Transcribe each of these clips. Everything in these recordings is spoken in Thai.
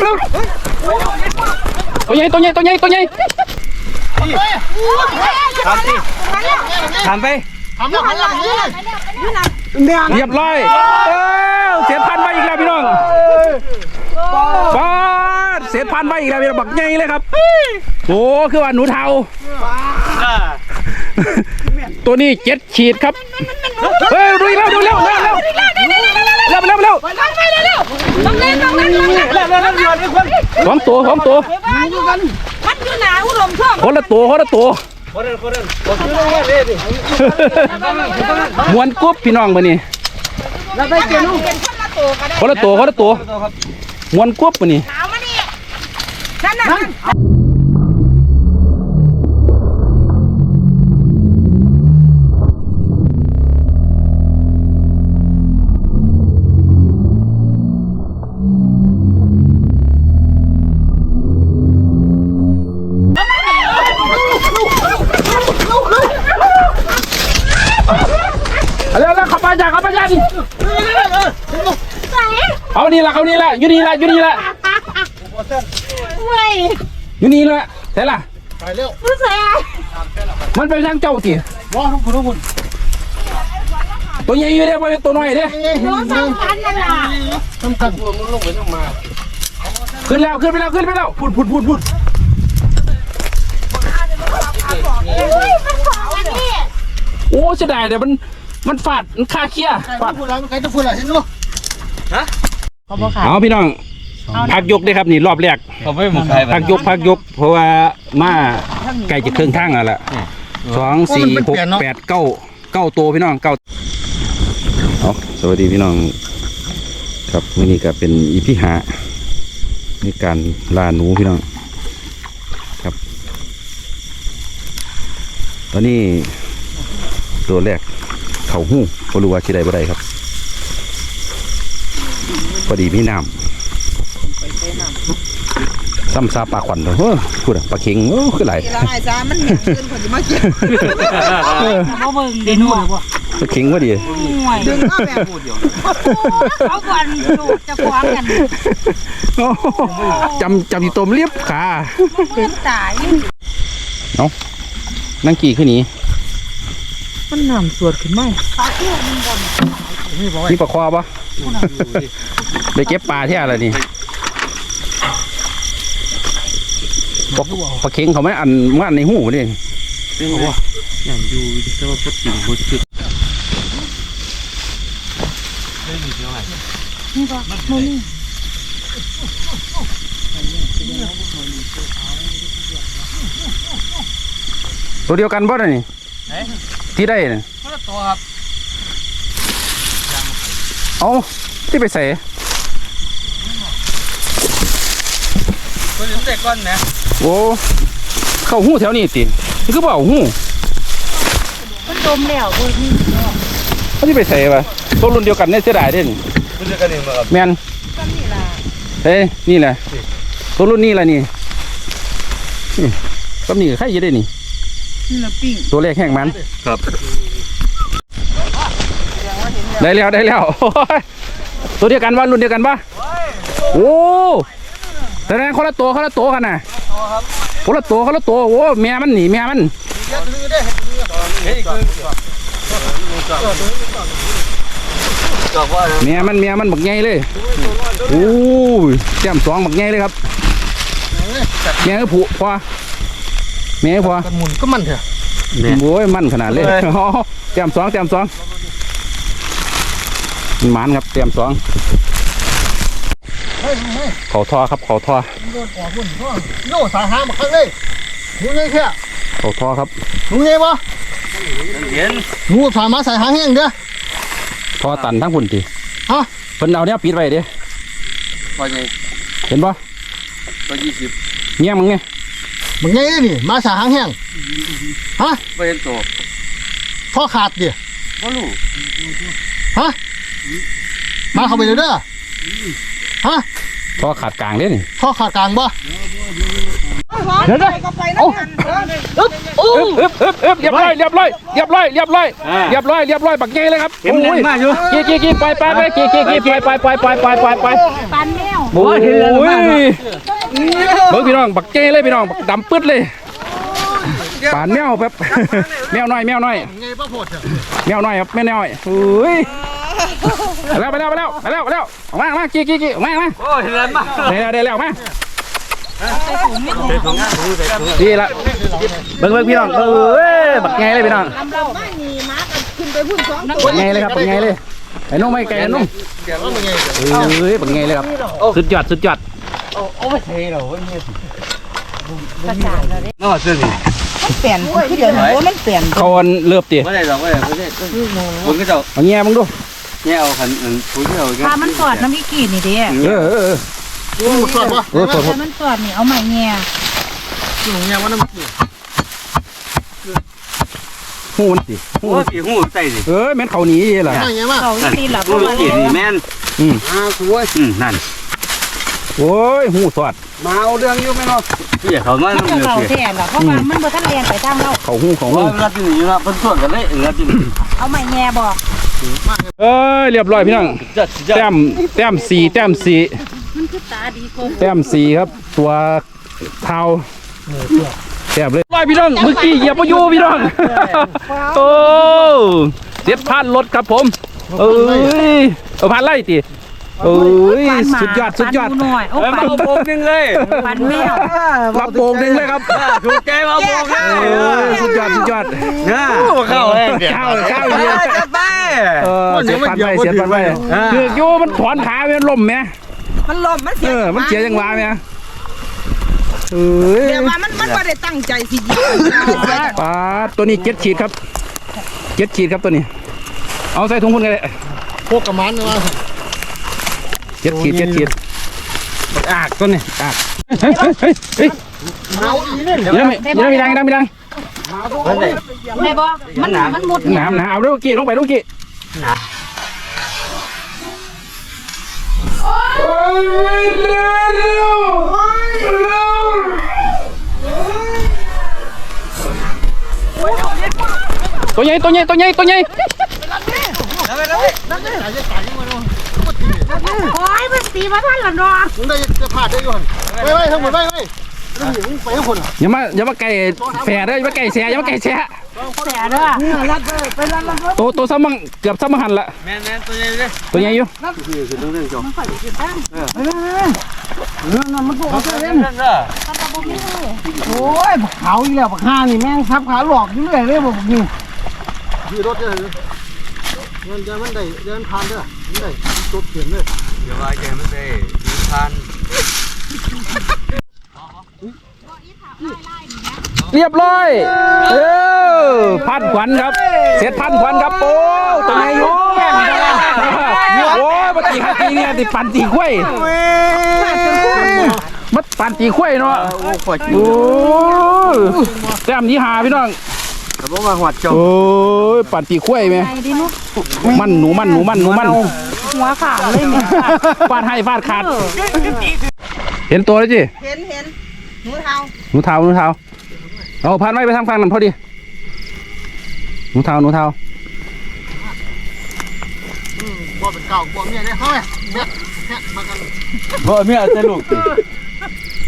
เร็วตัวใหญ่ตัวใหญ่ตัวใหญ่ตัวใหญ่ทำไปทำแล้วหันหลังนี่เรียบร้อยเอ้าเสียพันธุ์ไปอีกแล้วพี่น้องปาดเสียพันธุ์ไปอีกแล้วพี่น้องบักใหญ่เลยครับโอ้คือว่าหนูเทาตัวนี้เจ็ดขีดครับเฮ้ยดูอีกแล้วดูอีกแล้วเร็วเร็วเร็วเร็ว สองตัวสองตัวมันอยู่หนาอุดมช่วงคนละตัวคนละตัวคนนั้นคนนั้นผมวนกุ๊บพี่น้องมานี่เราได้เกียร์ลูกเป็นคนละตัวก็ได้คนละตัวคนละตัวมวนกุ๊บมานี่หนาวมาดินั่นน่ะ ไปจ้าเข้าไปจ้าดิเอานี่ละเอานี่ละอยู่นี่ละอยู่นี่ละเว้ยอยู่นี่ละเสร็จละไปเร็วผู้ชายมันเป็นทางเจ้าสิรอทุกคนทุกคนตัวใหญ่อยู่เด้บ่ตัวน้อยเด้โดนสำคัญนั่นล่ะทำกันขึ้นแล้วขึ้นไปแล้วขึ้นไปแล้วพุดพุดพุดพุดอุ้ยมันของอันโอ้เสียดายแต่มัน มันฟาดมันคาเคียฟาดพูดอะไรใครจะพูดอะไรเห็นไหมเอาพี่น้องพักยกได้ครับนี่รอบแรกผมไม่หมกใครพักยกพักยก เพราะว่ามาใกล้จะเครื่องทางแล้วล่ะสองสี่หกแปดเก้าเก้าตัวพี่น้องเก้าเอาสวัสดีพี่น้องครับวันนี้ก็เป็นอีพิหาในการล่าหนูพี่น้องครับ ตอนนี้ตัวแรก เขาหู้ก็รู้ว่าชิได้บ่ได้ครับพอดีพี่น้ำซ้ำซาปลาขวัญเลยเฮ้ยพูดอะปลาเข็งโอ้คือไหลละไอ้จ้ามันเหม็นเกินคนจะมากินเขาเบิ่งเด่นหัวปลาเข็งว่าดีห่วยดึงก็แบบเขาก่อนดูจะคว้างกันโอ้จำจำที่ตมเรียบขาเพื่อนตายนั่งกี่ขึ้นนี้ มันน้ำสวดขึ้นไหมนี่ปลาคอปะไปเก็บปลาที่อะไรนี่ปลาปลาเข็งเขาไม่อันว่าอันในหูนี่อย่างอยู่แต่ว่าก็จริงบ่คือตัวเดียวกันบ่ได้นี่ ที่ได้น่ะคนละตัวครับเอาที่ไปใส่คนอื่นแต่ก้อนนะโอ้เข้าหูแถวนี้ตินี่คือเปล่าหูมันดมแล้วเว้ยเขาที่ไปใส่ปะตัวรุ่นเดียวกันเนี่ยเสียดายเด้นี่คุณจะกันเองมาครับแมนเฮ้ยนี่แหละตัวรุ่นนี้แหละนี่นี่ก็นี่ใครจะได้นี่ นี่ละปิ้งตัวแรกแห้งมันครับ ได้แล้วได้แล้วโอ้ยตัวเดียวกันวะรุ่นเดียวกันปะโอ้แสดงคนละตัวคนละตัวกันนะคนละตัวคนละตัวโอ้แม่มันหนีแม่มันเฮ้ยคือบอกว่าแม่มันแม่มันบักใหญ่เลยโอ้ยแจ่มสองบักใหญ่เลยครับแม่ก็ผูพอ แม่พอหมุนก็มันเถอะโอ้ยมันขนาดเลยอ๋อแต้มสองแต้มสองมันหมันครับแต้มสองเฮ้ยเฮ้ยเขาทอครับเขาทอโดนออกพุ่นพ่อโน่สายหามาข้างเลยหนูไงแค่เขาทอครับหนูไงวะเห็นหนูสายมาสายหางแห้งเด้อทอตันทั้งพุ่นทีฮะเพิ่นเอาเนี้ยปิดไว้เด้พอไงเห็นปะตัวยี่สิบเงี้ยมึงไง มึงไงนี่มาสายหางแห้งฮะไม่เห็นตัวพ่อขาดดิว่าลูกฮะมาเข้าไปเลยเด้อฮะทอขาดกลางเด้นี่พ่อขาดกลางบ่เดี๋ยวนะก็ไปนะกันอึ๊บอึ๊บอึ๊บเรียบร้อยเรียบร้อยเรียบร้อยเรียบร้อยเรียบร้อยเรียบร้อยบักใหญ่เลยครับโอ้ยกี่กี่กี่ไปไปไปกี่กี่กี่ไปไปไปไปไปไปไปปันแมวโอ้ย เบิ่งพี่น้องบักเจ้เลยพี่น้องบักดำปึ๊ดเลยป่านแมวแบบแมวน้อยแมวน้อยแมวน้อยครับแม่น้อยโอ้ยไปแล้วไปแล้วไปแล้วไปแล้วไปแล้วออกมาออกมากี่กี่กี่ออกมาออกมาโอ้ยเห็นมาได้แล้วได้แล้วมาดีละเบิ่งเบิ่งพี่น้องเอ้ยบักไงเลยพี่น้องบ้านนี้มากันขึ้นไปพุ่นสองบักไงเลยครับบักไงเลยไอ้นุ่มไม่ไก่ไอ้นุ่มเดี๋ยวมันไงเอ้ยบักไงเลยครับสุดยอดสุดยอด นอซึ่งมันเปลี่ยนคือเดี๋ยวนี้มันเปลี่ยนเขาอันเลือบตีไม่ได้หรอกไม่ได้ไม่ได้ผมก็จะเอาแง่มึงดูเนี่ยเอาขันผู้ที่เราถ้ามันสอดน้ำอีกี่นี่เด้เออเออเออกูสอบวะเออสดถ้ามันสอดนี่เอาใหม่แง่อยู่ไงวะนั่นหูมันสิหูโอ้มันยหูใส่สิเอ้ยแม่นเขาหนีล่ะไงวะเขาอีตีหลับหูกี่นี่แม่นอืมอ่าคุยอืมนั่น โอ้ยหูสอดมาเอาเรื่องอยู่ไหมเนาะพี่เขามามันทำก็เรื่องเขาเสียแท้ล่ะเพราะว่ามันบ่ทันเรียนไปทางเราเขาหูเขาเพหูราะเวลาที่อยู่นะเป็นส่วนกันเลยเออที่เอาใหม่แง่บอกเอ้ยเรียบร้อยพี่น้องจัดจัดแต้มแต้มสี่แต้มสี่มันคือตาดีกว่าแต้มสี่ครับ ตัวเท้าแต้มเลยร้อยพี่น้องเมื่อกี้เหยียบมาอยู่พี่น้องโอ้เจ็ดพันรถครับผมเอ้ยเอาพันไล่ตี เอ้ยสุดยอดสุดยอด ปันหน่อยโอ้เอ้ยปัมานเอาโบกนึงเลยปันแมวรับโบกหนึ่งเลยครับถูกใจมาโบกเลยเอ้ยสุดยอดสุดยอดเนี่ยเข้าเลยข้าวข้าวเดียวจัดไปเออเสียพันไปเสียพันไปคือโยมันถอนขาเป็นลมไหมมันลมมันเอเสียอมันเสียจังหวะไหมเอ้ยเดี๋ยวว่ามันมันไม่ได้ตั้งใจสิยิงปลาตัวนี้เจ็ดขีดครับเจ็ดขีดครับตัวนี้ เอาใส่ถุงพุ่นกันเลยพวกกระมันนะวะ เจ็ดขีดเจ็ดขีดอากตัวนี้อากเฮ้ยเฮ้ยเฮ้ยเอาอีเนี่ยเดี๋ยวไม่เดี๋ยวไม่ดังดังไม่ดังแม่บอกมันมันมุดหนามหนามเอาลูกกี้ลงไปลูกกี้ตัวใหญ่ตัวใหญ่ตัวใหญ่ตัวใหญ่ โอ้ยมันตีมาทันละเนาะมึงได้จะผ่านได้ก่อนไปไปทั้งหมดไปไปไปทั้งคนอย่ามาอย่ามาไก่แฝดเลยอย่ามาไก่แฉอย่ามาไก่แฉแสเด้อตัวตัวซ้ำมังเกือบซ้ำมังหันละแม่นแม่นตัวใหญ่เลยตัวใหญ่อยู่คือต้องเรื่องจบโอ้ยเขาอีแล้วบักห่านี่แม่งทับขาหลอกอยู่เรื่อยเลยบอกนี่ขี่รถเนี่ยเงินจะมันได้เดินผ่านเด้อมันได้จบเขียนเลย เดี๋ยวว่าแกไม่ได้ทานเรียบร้อยเออพันขวัญครับ เสร็จพันขวัญครับโอ้ตัวใหญ่อยู่โอ้ยปฏิหัตีเนี่ยติปั่นตีข้วยมัดปั่นตีข้วยเนาะโอ้ขวดโอ้ยแต้มที่หาพี่น้องแต่บอกว่าหัวจบโอ้ยปั่นตีข้วยไหมไอ้ดินุมันหนูมันหนูมันหนูมัน หัวขาดเลยแม่ฟาดให้ฟาดขาด เห็นตัวแล้วจิเห็นเห็นหนูเทาหนูเทาหนูเทาเอาพันไว้ไปทางฝั่งนั้นพอดีหนูเทาหนูเทาบ่เป็นเก่าบ่เมียได้เฮ้ยเนี่ยแค่มากันบ่เมียจะลูก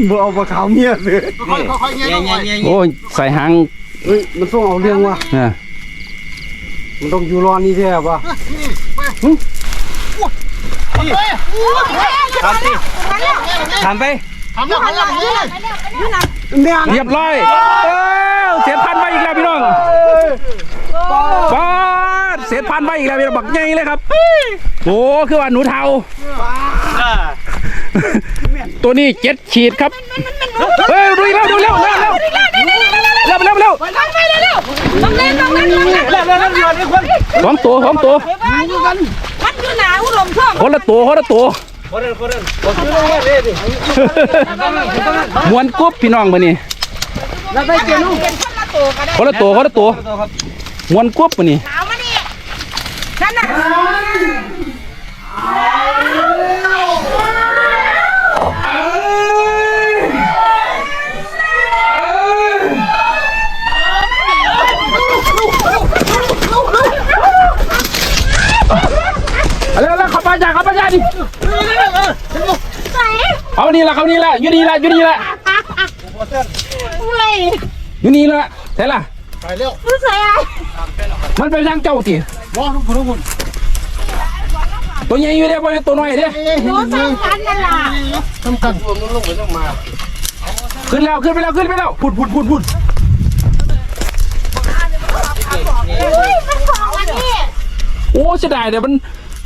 บ่เอาปลาขาวเมียเลยค่อยค่อยเงี้ยเงี้ยหน่อยเงี้ยโอ้ยใส่หางเฮ้ยมันต้องเอาเรื่องว่ะเนี่ยมันต้องอยู่รอนี่แท้ป่ะ นี่ไปทำสิทำไปทำแล้วทำแล้วเรียบร้อยเอ้าเสียพันไปอีกแล้วพี่น้องฟาดเสียพันไปอีกแล้วพี่น้องบักใหญ่เลยครับโอ้คือว่าหนูเทาตัวนี้เจ็ดขีดครับเฮ้ยดูอีกแล้วดูเร็วเร็วเร็วเร็วเร็วเร็วต้องไปเร็วๆต้องเล่นต้องเล่นต้องเล่นสองตัวสองตัวมัน อยู่หนาอุลมช่องคนละตัวคนละตัวคนนั้นคนนั้นผมซื้อลงมาเลยดิมวนกุ๊บพี่น้องมานี่แล้วไปเจอลูกเป็นคนละตัวก็ได้คนละตัวคนละตัวมวนกรุ๊บมานี่เอามานี่นั่นน่ะานจากเขาบ้านจดิเอานี่ละเขานี่ละยู่นี่ละยู่นี่ละเว้ยอยู่นี่ละใช่ละไปเร็วรู้สึกอะมันเปทางเจ้าสิว้าวทุกคุกตัวใหญ่อยู่เด้ป่ะตัวน้อยเด้ตัวสำคัญนั่นล่ะสำคัญนต้องมา ขึ้นแล้วขึ้นไปแล้วขึ้นไปแล้วพุดพุดพุดพุดโอ้เสียดายเดี๋ยวมัน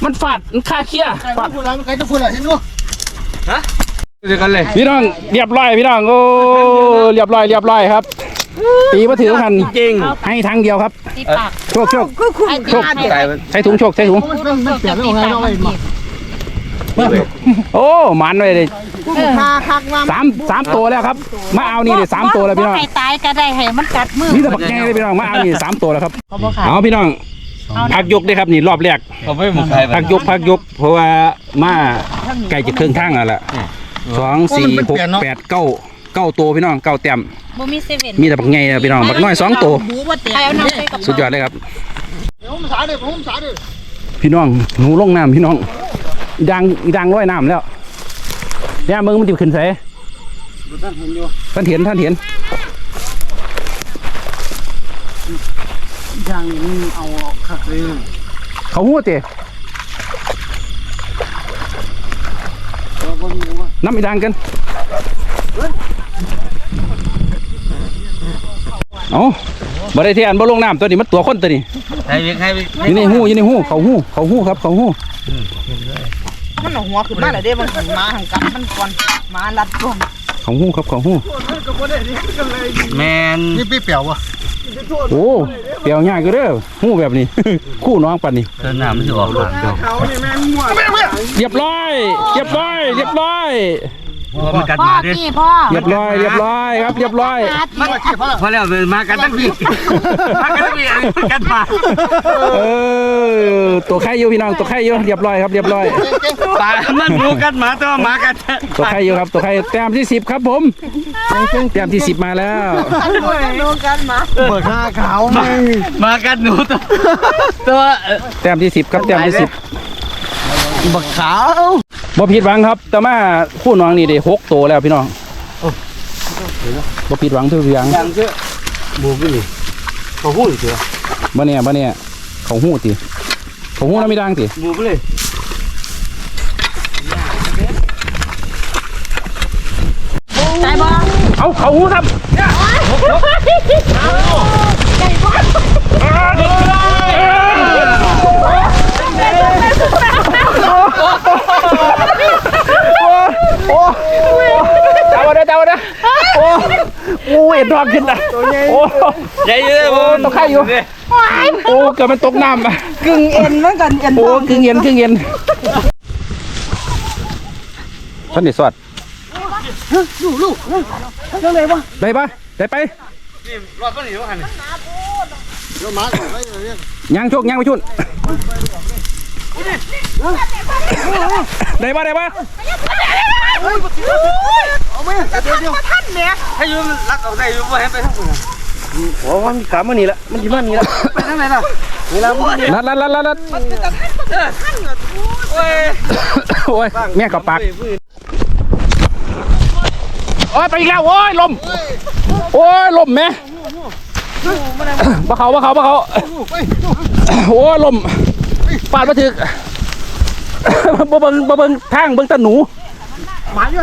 มันฟาดมันคาเคียฟาดพูดอะไรมันไกลจะพูดอะไรเห็นมั้ยเดียวกันเลยพี่น้องเรียบร้อยพี่น้องโอ้เรียบร้อยเรียบร้อยครับตีมาถือหันจริงให้ทางเดียวครับติดปากโชคโชคไอ้โชคที่ตายใช้ถุงโชคใช้ถุงมันมันเปลี่ยนแล้วไงเราไอ้มาโอ้หมันไว้เลยคาคักว่าสามสามตัวแล้วครับมาเอานี่เลยสามตัวแล้วพี่น้องให้ตายก็ได้ให้มันกัดมือนี่แต่ปักแง่เลยพี่น้องมาเอานี่สามตัวแล้วครับเขาบอกขายเอาพี่น้อง พักยกได้ครับนี่รอบแรกเขาไม่หมดใครพักยกพักยก เพราะว่ามาไก่จะเครื่องทางแล้วล่ะสองสี่หกแปดเก้าเก้าตัวพี่น้องเก้าเต็มบ่มีเซเว่นมีแต่ปักแง่นะพี่น้องปักน้อยสองตัวบูบ่เตะเอาน้ำใส่กับสุดยอดเลยครับเดี๋ยวผมสาดิผมสาดิพี่น้องหนูลงน้ำพี่น้องดังดังร้อยน้ำแล้วเนี่ยมึงมันจะขึ้นใส่ท่านเห็นท่านเห็น ย่างนี้เอาคักเลยเขาหัวเตะเราบ่รู้ว่าน้ำอีดังกันเอาบ่ได้เทียนบ่ลงน้ำตัวนี้มันตัวคนตัวนี้ใครมีใครมีอยู่ในหูอยู่ในหูเขาหูเขาหูครับเขาหูมันเอาหัวขึ้นมาแล้วเด้มันหันมาหันกลับมันก่อนมาลัดก่อนเขาหูครับเขาหูแมนนี่พี่เปี่ยววะ โอ้เปรียวง่ายก็เด้อหูแบบนี้ คู่น้องปันนี้เดินหน้ามันจะออกหลังเดียวเขานี่แม่งมั่วเรียบร้อยเรียบร้อยเรียบร้อย พอมันกัดพ่อมาดิพี่พ่อเรียบร้อยเรียบร้อยครับเรียบร้อยหามาที่ที่พ่อพอแล้วเดินมากันตั้งพี่มากันตั้งพี่กัดมาเออตัวไข่อยู่พี่น้องตัวไข่อยู่เรียบร้อยครับเรียบร้อยปลามันรู้กัดหมาตัวหมากัดตัวไข่อยู่ครับตัวไข่แต้มที่สิบครับผมแต้มที่สิบมาแล้วโดนกันมาเปิดหน้าขาวไม่หมากัดหนูตัวตัวเอ่อแต้มที่สิบครับแต้มที่สิบ บักขาวบ่ผิดหวังครับ แต่มาคู่น้องนี่ได้หกตัวแล้วพี่น้องบ่ผิดหวังทุกอย่างยังเชื่อบูไปเลยเขาหู้เชื่อบ่เนี่ยบ่เนี่ยเขาหู้ติเขาหู้แล้วไม่ดังติบูไปเลยตายบ่เอาเขาหู้ครับเจ้าเด้อเจ้าเด้อโอ้โอ้เห็นดอกขึ้นนะโอ้ใหญ่เยอะบูตกไข่อยู่โอ้เกิดมันตกน้ำอะกึ่งเอ็นเหมือนกันเอ็นโอ้ครึ่งเย็นครึ่งเย็นท่านนี่สวัสดจังอะได๋วะได้ปะได้ไปรอดก็หนีว่าหันยวมาอะไรเนี่ยยางโชคยางไปชุน ได้ปะได้ปะให้ยืมรักเอาได้ยืมว่าให้ไปทั้งหมดโอ้มันกลับมานี่ละมันยิมานี่ละไปทางไหนล่ะลัดลัดลัดลัดลัดโอ้ยโอ้ยแม่กับปากโอ้ยไปอีกแล้วโอ้ยลมโอ้ยลมแม่บะเขาบะเขาบะเขาโอ้ยลมปาดมาถึก บ่เบิ่งบ่เบิ่งทางเบิ่งแตะหนูหมาอยู่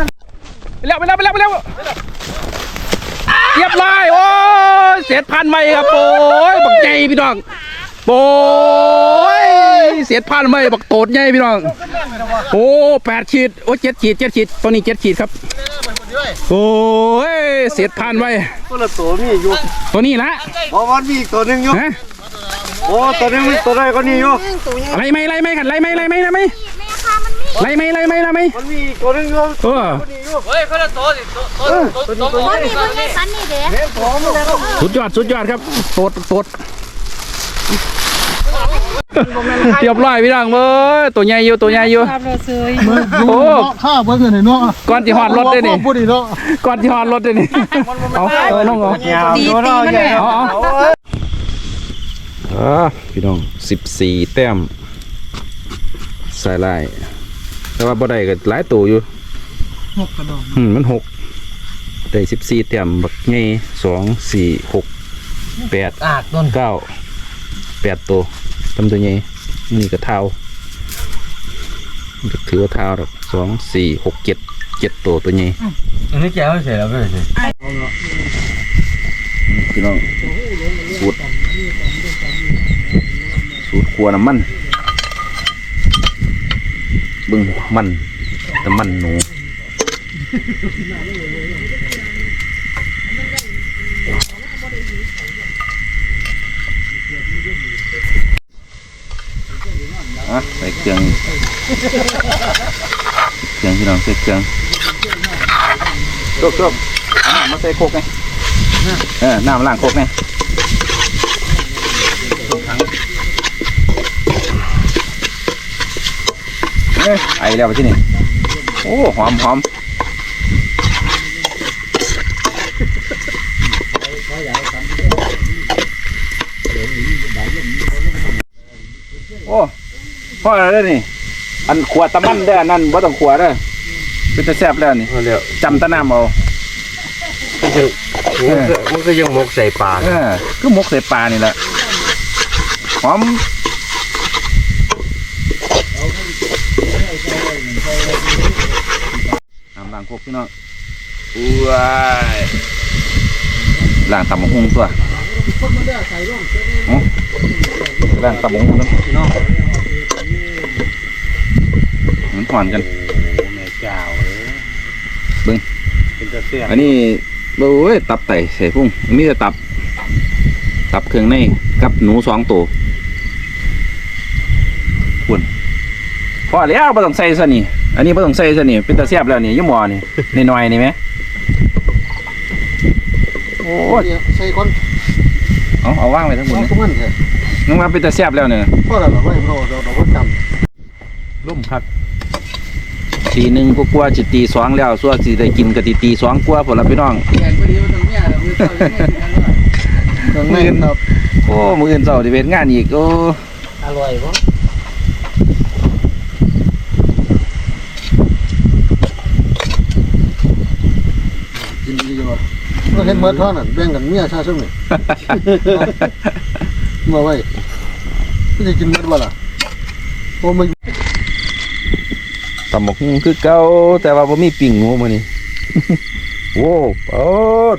ไปแล้วไปแล้วไปแล้วไปแล้วเรียบร้อยโอ้ยเสียดพันไหมครับโอ้ยบักใหญ่พี่น้องโอ้ยเสียดพันไหมบักโตดใหญ่พี่น้องโอ้แปดขีดโอ้เจ็ดขีดเจ็ดขีดตัวนี้เจ็ดขีดครับโอ้ยเสียดพันไว้ตัวละตัวมีอยู่ตัวนี้ละเพราะมันมีอีกตัวนึงอยู่ฮะโอ้ตัวนึงมีตัวใดก็นี่อยู่ไล่ไหมไล่ไหมกันไล่ไหมไล่ไหมไล่ไหม ไล่ไหมไล่ไหมไล่ไหมมันมีอีกตัวนึงอยู่เออเฮ้ยคนละตัวสิตัวตัวตัวตัวบ่มีเพิ่นไม่สันนี่เด้สุดยอดสุดยอดครับโตดโตดเรียบร้อยพี่น้องเว้ยตัวใหญ่อยู่ตัวใหญ่อยู่ครับเราซื้อโอ้ข้าเบิ้งเงินเนาะก่อนที่หอดรถได้นี่พูดดีเนาะก่อนที่หอดรถได้นี่เอาเออน้องเอายาวตัวน้อยใหญ่เอาเอาอ่าพี่น้องสิบสี่แต้มใส่ลาย แต่ว่าบ่ได้ก็หลายตัวอยู่หกกระดองอืมมันหกได้สิบสี่เต็มบักใหญ่สองสี่หกแปดอากต้นเก้าแปดตัวตำตัวใหญ่นี่ก็เท้ามันก็ถือว่าเท้าดอกสองสี่หกเจ็ดเจ็ดตัวตัวใหญ่อันนี้แกไม่เสร็จแล้วไม่ใช่พี่น้องสูตรสูตรครัวน้ำมันเบึงมันน้ำมันหนูอะใส่เครื่องเครื่องพี่น้องใส่เครื่องจบจบเอาน้ำมาใส่โคกไงเออน้ำล้างโคกไงเอ้ย ไอแล้วไปที่นี่โอ้หอมหอมโอ้พ่ออะไรนี่ อันขวดตะมันเด้ออันนั่นบ่ต้องขวดเด้อเป็นตะแซ่บแล้วนี่เอาเร็วจำตะน้ำเอามันก็มันก็ยังหมกใส่ปากเออคือหมกใส่ปลานี่แหละหอมน้ำ ล้างพวกพี่น้องอุ้ยล้างตำบักหุ่งตัวอ๋อล้างตำบักหุ่งตัวพี่น้องมันผ่อนกันแม่เจ้าเลยเบิ่งเป็นตะเสียบอันนี้โอ้ยตับไตใส่พุ่งมีแต่ตับ ตับเครื่องในกับหนูสองตัวคุณพอแล้วบ่ต้องใส่ซะนี่ อันนี้บ่ต้องใส่ซะนี่เป็นตาเสียบแล้วนี่อยุ่หมอนี่น้อยๆนี่ไหมโอ้โอ้ยยใส่ก้อนเอาเอาว่างไว้ทั้งหมดก้อนนะก็มันแท้นึกว่าเป็นตาเสียบแล้วเนี่ยเพราะอะไรเราไม่เราเราเราก็จำร่มพัดตีหนึ่งกลัวาๆจิตีสองแล้วส่วนสิได้กินกะติตีสองกลัวาผลละพี่น้องเครื่องในครับโอ้มืออื่นเจ้าจะเป็นงานอีกโอ้อร่อยปะ กินดีอยู่ เราเห็นเมื่อท่อนั่นแบ่งกันเมียชาซึ่งนี่ มาไว้ไม่ได้กินเมื่อวันละโอ้มันตำบักหุ่งคือเก่าแต่ว่าบ่มีปิ่งหนูมื้อนี้ โว้โอ้ด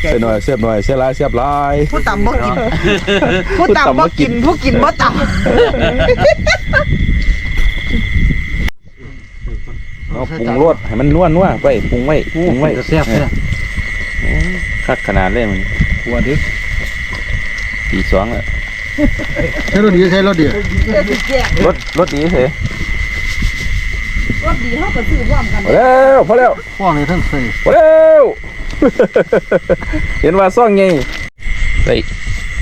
เสียหน่อยเสียบหน่อยเสียหลายเสียบหลาย ผู้ต่ำบ่กิน ผู้ต่ำบ่กิน ผู้กินบ่ต่เอาปรุงรสให้มันนัวนัวไว้ปรุงไว้ปรุงไว้ตะเสียบเนี่ย คักขนาดเลยมันกลัวดึกตีสองแล้วใช้รถดีใช้รถดีรถรถดีเถอะำรสดีเฮาก็ซื้อพร้อมกันพอแล้วพอแล้วพ่อในท่านใส่พอแล้วเห็นว่าซ่องไงเฮ้ย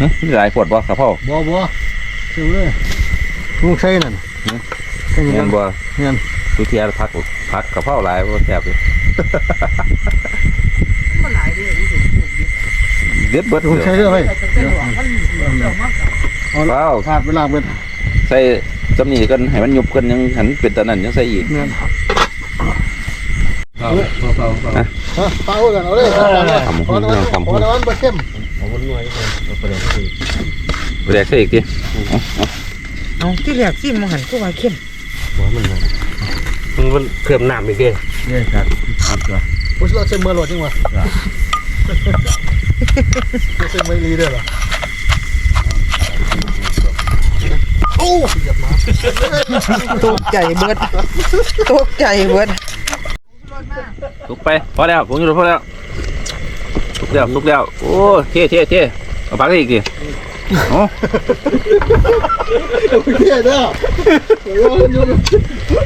หึมีหลายขวดบ่ครับพ่อบ่บ่ซื้อเลยลุงใส่นั่นใช่เงิยันงบ่เงินทุกทีพักพักกับเผาหลายบ่แซ่บเลยบ่หลายเด้อนี่สิ เด็ดเบิดลุงใส่เดี๋ยวเด้อเฮ้ยเปล่าขาดเวลาเป็นใส่สำนีกันให้มันยุบกันยังหันเป็นตอนนั้นยังใส่อีกเงินเปล่าเปล่าเปล่าเปล่าฮะปลากันเอาเลยเอาเลยขอน้ำมันขอน้ำมันบะเข้มเอาบนหน่วยเลยเอาไปเลยแรกใส่อีกทีเอาที่แรกซิมมันหันก็ว่าเข้มหัวมันเลยมันมันเพิ่มน้ำอีกเด้อนี่ครับครับจ้ะโอ้ยเราเซ็มเมอร์โหลดจังวะ เซ็มไม่รีได้หรอโอ้เหยียบมาตกใจเบิดตกใจเบิดสุกไปพอแล้วผมอยู่รถพอแล้วสุกแล้วสุกแล้วโอ้เท่เท่เท่เอาพักได้อีกทีโอ้เฮียเด้อ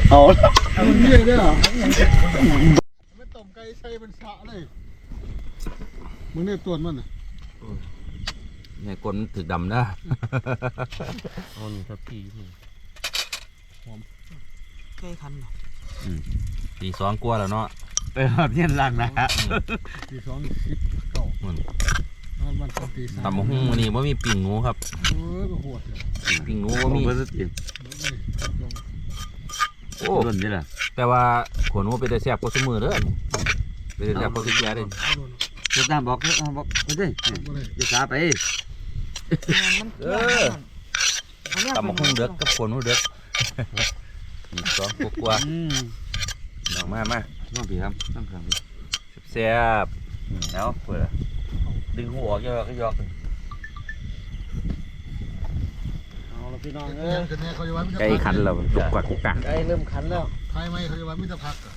เอาเฮียเด้อไม่ต้มไก่ใส่เป็นสะเลย มึงเนี่ยตัวมันในกลนถึกดำนะเอาหนึ่งทับพี่นี่ใกล้คันตีสองกลัวแล้วเนาะไปหอดเงี้ยลังนะฮะตีสองสิบเก้าอืมนอนวันตีสามตำบักหุ่งวันนี้ว่ามีปิ่งหนูครับ เออก็โหดเลยปิ่งหนูว่ามีเพิ่นสิโอ้รุ่นนี่แหละแต่ว่าขนว่าเป็นแต่แซ่บกว่าสมือเด้อนี่เป็นแต่แซ่บกว่าสุดยอดเลย จะตามบอกบอกไปดิจะสาไปมันเออตำบักหุ่งเด็กกับขนหัวเด็กนี่สองกว่าอืมๆน้องมามาน้องพี่ครับน้องครับแซ่บๆเอาเปิดดึงหัวออกยอกก็ยอกเอาละพี่น้องเอเอ้อยกันเนี่ยเขาจะว่ามิตรไก่ขันเราจุกกว่ากุกกักไก่เริ่มขันแล้วไทยไหมเขาจะว่ามิตรพักอะ